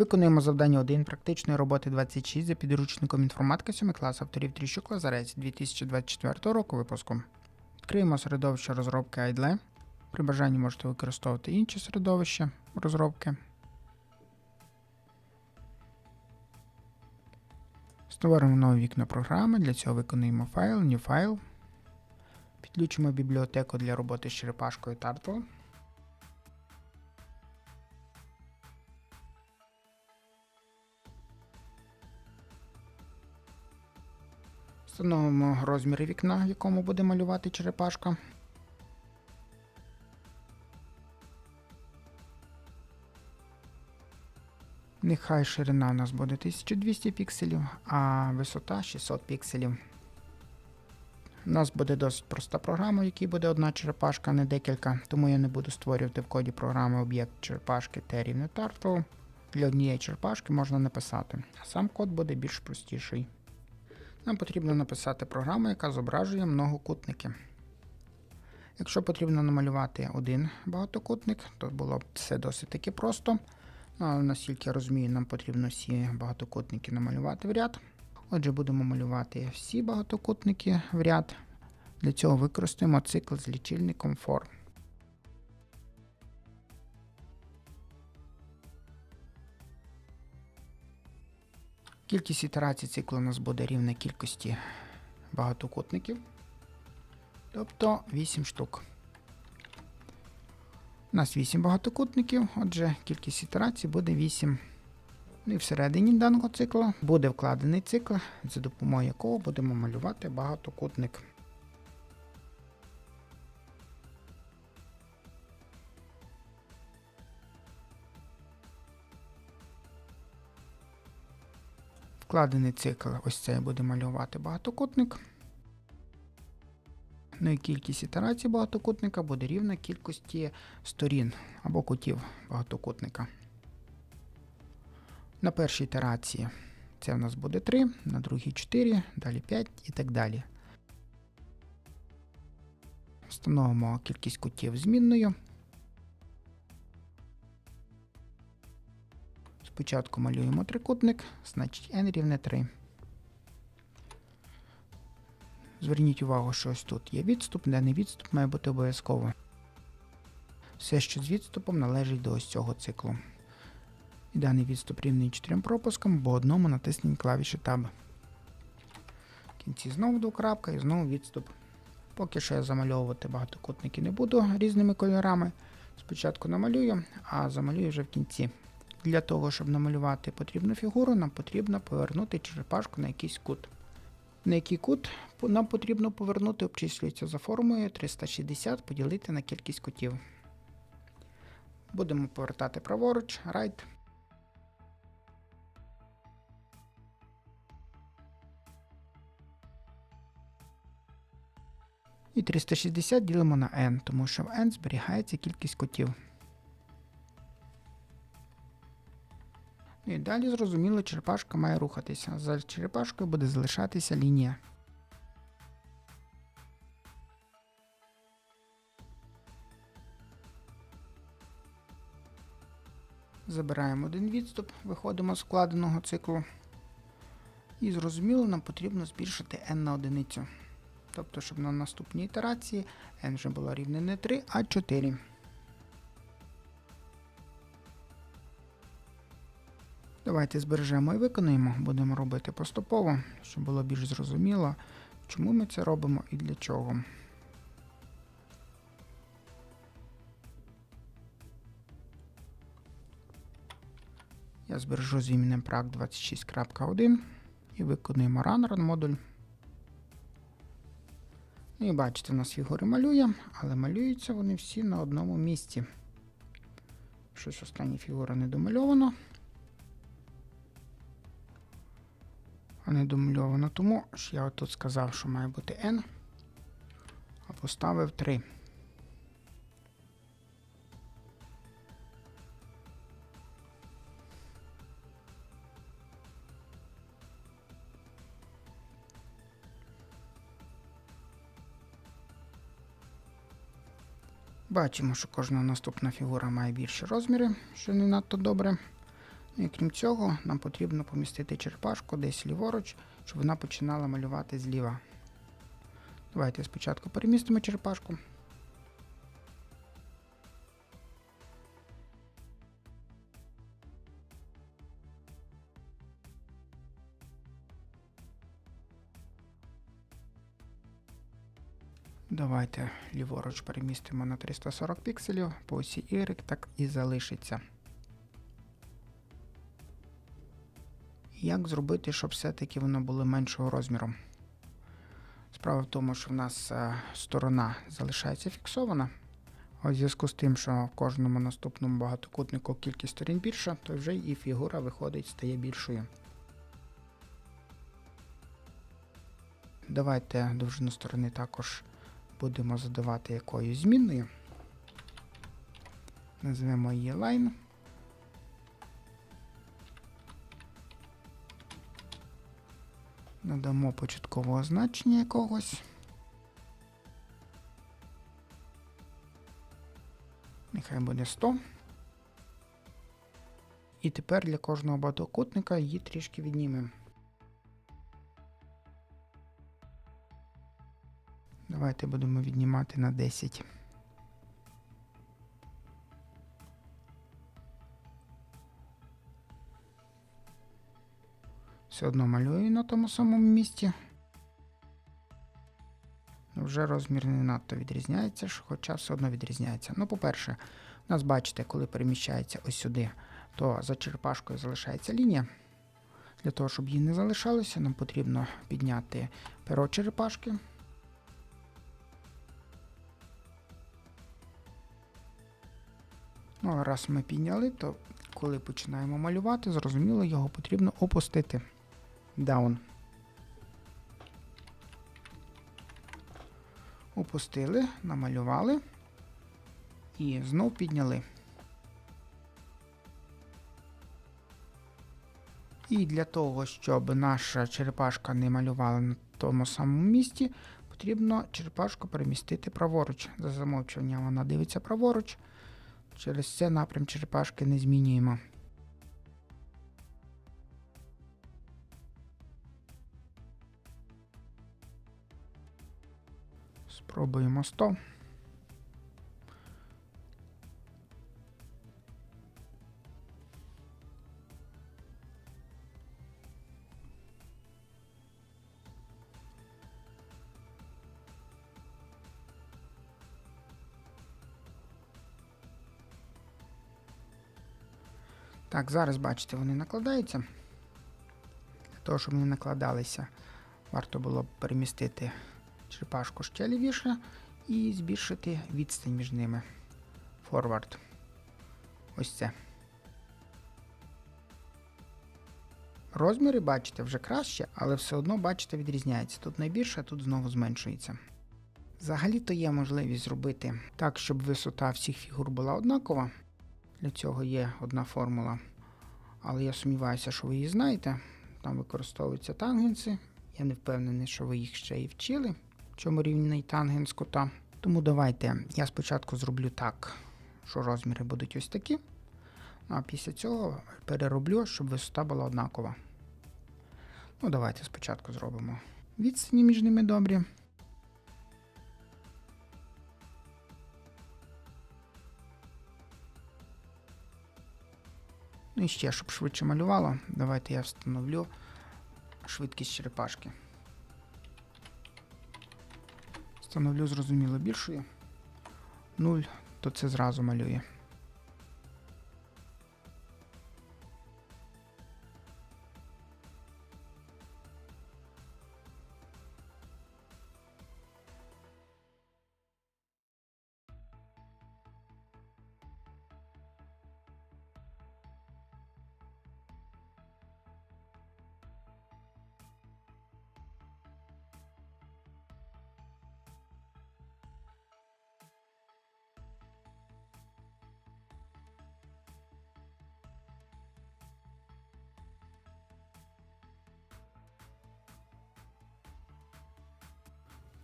Виконуємо завдання 1 практичної роботи 26 за підручником інформатика 7 клас авторів Тріщук Лазарець 2024 року випуску. Відкриємо середовище розробки IDLE. При бажанні можете використовувати інші середовища розробки. Створимо нове вікно програми. Для цього виконуємо файл, New File. Підключимо бібліотеку для роботи з черепашкою Turtle. Встановимо розміри вікна, в якому буде малювати черепашка. Нехай ширина у нас буде 1200 пікселів, а висота 600 пікселів. У нас буде досить проста програма, в якій буде одна черепашка, не декілька, тому я не буду створювати в коді програми об'єкт черепашки T рівне Turtle. Для однієї черепашки можна написати. Сам код буде більш простіший. Нам потрібно написати програму, яка зображує многокутники. Якщо потрібно намалювати один багатокутник, то було б це досить таки просто. Ну, Але наскільки я розумію, нам потрібно всі багатокутники намалювати в ряд. Отже, будемо малювати всі багатокутники в ряд. Для цього використаємо цикл з лічильником for. Кількість ітерацій циклу у нас буде рівна кількості багатокутників, тобто 8 штук. У нас 8 багатокутників, отже, кількість ітерацій буде 8. Ну і всередині даного циклу буде вкладений цикл, за допомогою якого будемо малювати багатокутник. Вкладений цикл, ось цей буде малювати багатокутник. Ну і кількість ітерацій багатокутника буде рівна кількості сторін або кутів багатокутника. На першій ітерації це в нас буде 3, на другій 4, далі 5 і так далі. Встановимо кількість кутів змінною. Спочатку малюємо трикутник, значить n рівне 3. Зверніть увагу, що ось тут є відступ, даний відступ має бути обов'язково. Все, що з відступом, належить до ось цього циклу. І даний відступ рівний 4 пропускам, бо одному натиснемо клавіші Tab. В кінці знову двокрапка і знову відступ. Поки що я замальовувати багатокутники не буду різними кольорами. Спочатку намалюю, а замалюю вже в кінці. Для того, щоб намалювати потрібну фігуру, нам потрібно повернути черепашку на якийсь кут. На який кут нам потрібно повернути, обчислюється за формулою 360 поділити на кількість кутів. Будемо повертати праворуч, right. І 360 ділимо на n, тому що в n зберігається кількість кутів. І далі зрозуміло, черепашка має рухатися. За черепашкою буде залишатися лінія. Забираємо один відступ, виходимо з вкладеного циклу. І зрозуміло, нам потрібно збільшити n на одиницю. Тобто, щоб на наступній ітерації n вже було рівне не 3, а 4. Давайте збережемо і виконуємо, будемо робити поступово, щоб було більш зрозуміло, чому ми це робимо і для чого. Я збережу з іменем prac 26.1 і виконуємо run run модуль. Ну і бачите, у нас фігури малює, але малюються вони всі на одному місці. Щось остання фігура не домальована. А не домальовано. Тому що я тут сказав, що має бути n, а поставив 3. Бачимо, що кожна наступна фігура має більші розміри, що не надто добре. Ну і крім цього, нам потрібно помістити черепашку десь ліворуч, щоб вона починала малювати зліва. Давайте спочатку перемістимо черепашку. Давайте ліворуч перемістимо на 340 пікселів, по осі Y так і залишиться. Як зробити, щоб все-таки воно було меншого розміру? Справа в тому, що в нас е, сторона залишається фіксована. У зв'язку з тим, що в кожному наступному багатокутнику кількість сторін більша, то вже і фігура виходить, стає більшою. Давайте довжину сторони також будемо задавати якоюсь змінною. Назвемо її line. Надамо початкового значення якогось. Нехай буде 100. І тепер для кожного багатокутника її трішки віднімемо. Давайте будемо віднімати на 10. Все одно малюю на тому самому місці. Вже розмір не надто відрізняється, хоча все одно відрізняється. Ну, по-перше, у нас, бачите, коли переміщається ось сюди, то за черепашкою залишається лінія. Для того, щоб її не залишалося, нам потрібно підняти перо черепашки. Ну, а раз ми підняли, то коли починаємо малювати, зрозуміло, його потрібно опустити. Down. Опустили, намалювали і знов підняли. І для того, щоб наша черепашка не малювала на тому самому місці, потрібно черепашку перемістити праворуч. За замовчуванням вона дивиться праворуч. Через це напрям черепашки не змінюємо. Спробуємо 100. Так, зараз бачите, вони накладаються. Для того, щоб вони накладалися, варто було перемістити черепашку ще лівіше і збільшити відстань між ними. Forward. Ось це. Розміри, бачите, вже краще, але все одно, бачите, відрізняється. Тут найбільше, а тут знову зменшується. Взагалі-то є можливість зробити так, щоб висота всіх фігур була однакова. Для цього є одна формула, але я сумніваюся, що ви її знаєте. Там використовуються тангенси. Я не впевнений, що ви їх ще і вчили, чому рівний тангенс кута. Тому давайте я спочатку зроблю так, що розміри будуть ось такі. А після цього перероблю, щоб висота була однакова. Ну, давайте спочатку зробимо відстані між ними добрі. Ну і ще, щоб швидше малювало, давайте я встановлю швидкість черепашки. Встановлю зрозуміло більшою. 0, то це зразу малює.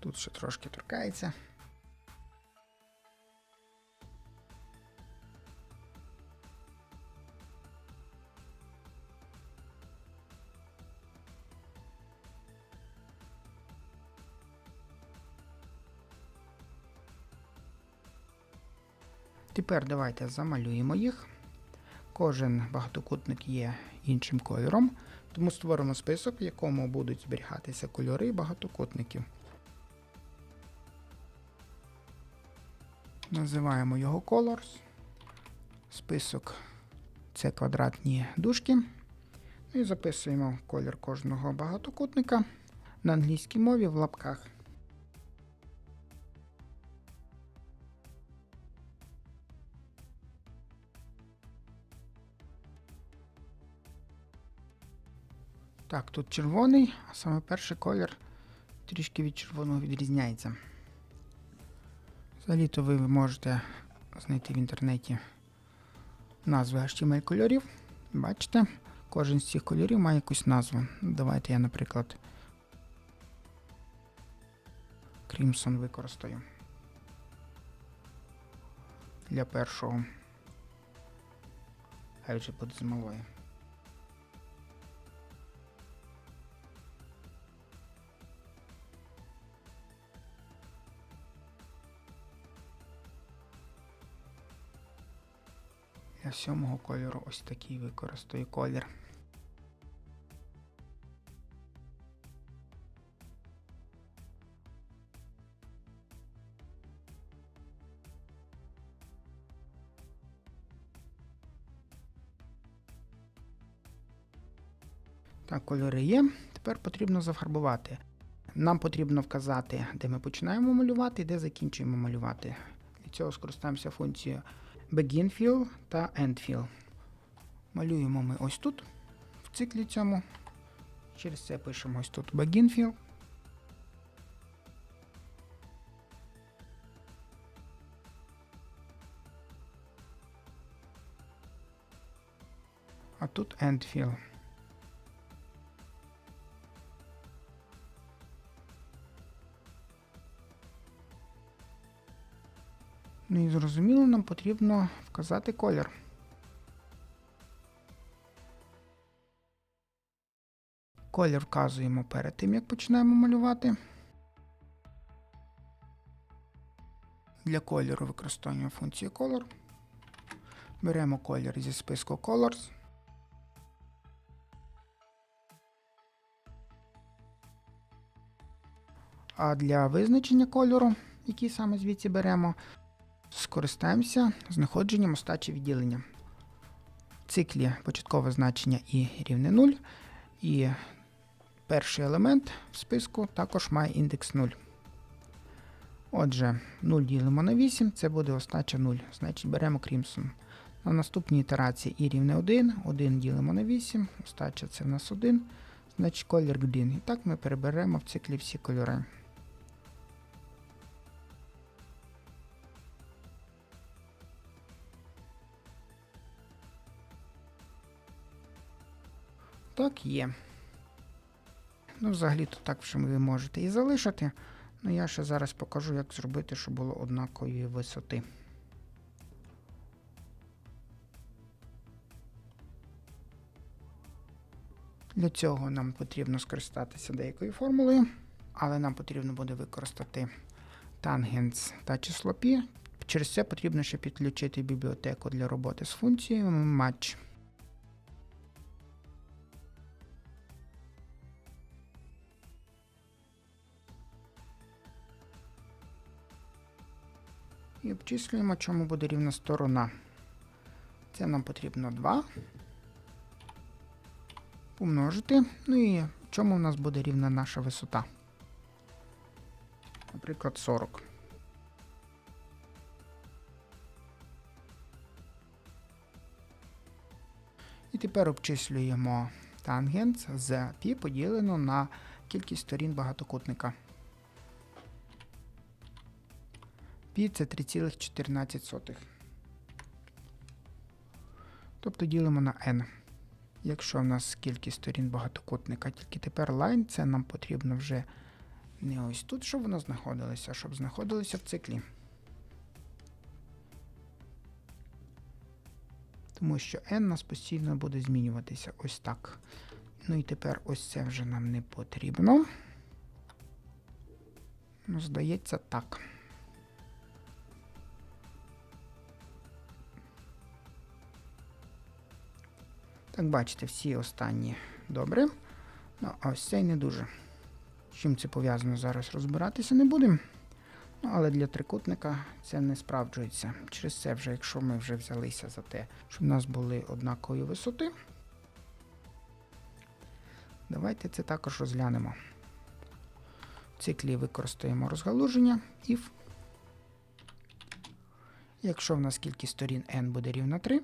Тут ще трошки торкається. Тепер давайте замалюємо їх. Кожен багатокутник є іншим кольором, тому створимо список, в якому будуть зберігатися кольори багатокутників. Називаємо його Colors. Список це квадратні дужки. Ну і записуємо колір кожного багатокутника на англійській мові в лапках. Так, тут червоний, а саме перший колір трішки від червоного відрізняється. Взагалі-то ви можете знайти в інтернеті назви HTML кольорів. Бачите, кожен з цих кольорів має якусь назву. Давайте я, наприклад, Crimson використаю для першого. Хай вже буде з. Для сьомого кольору ось такий використаю колір. Так, кольори є. Тепер потрібно зафарбувати. Нам потрібно вказати, де ми починаємо малювати і де закінчуємо малювати. Для цього скористаємося функцією Begin Fill та End Fill. Малюємо ми ось тут, в циклі цьому. Через це пишемо ось тут Begin Fill. А тут End Fill. Ну і зрозуміло, нам потрібно вказати колір. Колір вказуємо перед тим, як починаємо малювати. Для кольору використовуємо функцію Color. Беремо колір зі списку Colors. А для визначення кольору, який саме звідси беремо, скористаємося знаходженням остачі відділення. В циклі початкове значення і рівне 0. І перший елемент в списку також має індекс 0. Отже, 0 ділимо на 8, це буде остача 0. Значить беремо Crimson. На наступній ітерації і рівне 1, 1 ділимо на 8, остача це в нас 1, значить колір green. І так ми переберемо в циклі всі кольори. Так, є. Ну, взагалі-то так вже ви можете і залишити. Ну, я ще зараз покажу, як зробити, щоб було однакової висоти. Для цього нам потрібно скористатися деякою формулою, але нам потрібно буде використати тангенс та число π. Через це потрібно ще підключити бібліотеку для роботи з функцією match. Обчислюємо, чому буде рівна сторона. Це нам потрібно 2. Помножити. Ну і чому в нас буде рівна наша висота? Наприклад, 40. І тепер обчислюємо тангенс з π поділено на кількість сторін багатокутника. Пі це 3,14. Тобто ділимо на n. Якщо в нас кількість сторін багатокутника, тільки тепер line, це нам потрібно вже не ось тут, щоб воно знаходилося, а щоб знаходилося в циклі. Тому що n нас постійно буде змінюватися ось так. Ну і тепер ось це вже нам не потрібно. Ну, здається, так. Так, бачите, всі останні добре. Ну, а ось цей не дуже. З чим це пов'язано зараз розбиратися не будемо. Ну, але для трикутника це не справджується. Через це, вже, якщо ми вже взялися за те, щоб у нас були однакові висоти, давайте це також розглянемо. В циклі використаємо розгалуження if. Якщо в нас кількість сторін n буде рівна 3,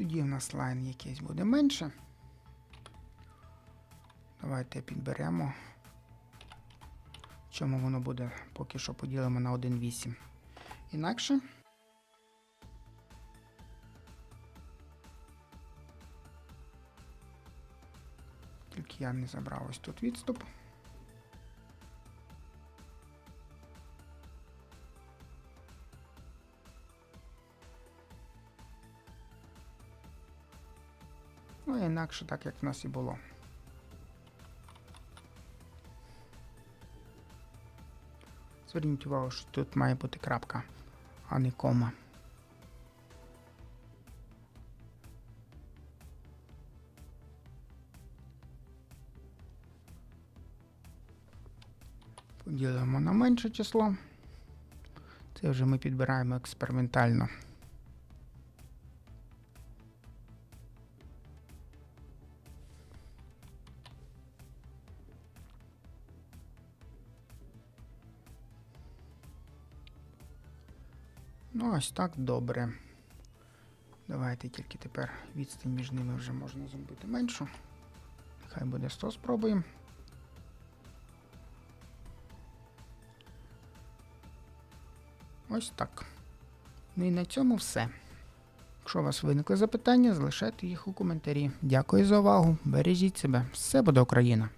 Тоді в нас лайн якийсь буде менше. Давайте підберемо. Чому воно буде поки що поділимо на 1,8. Інакше. Тільки я не забрав ось тут відступ. Ну інакше так, як в нас і було. Зверніть увагу, що тут має бути крапка, а не кома. Поділимо на менше число. Це вже ми підбираємо експериментально. Ну, ось так добре. Давайте тільки тепер відстань між ними вже можна зробити меншу. Хай буде 100 спробуємо. Ось так. Ну і на цьому все. Якщо у вас виникли запитання, залишайте їх у коментарі. Дякую за увагу. Бережіть себе. Все буде Україна!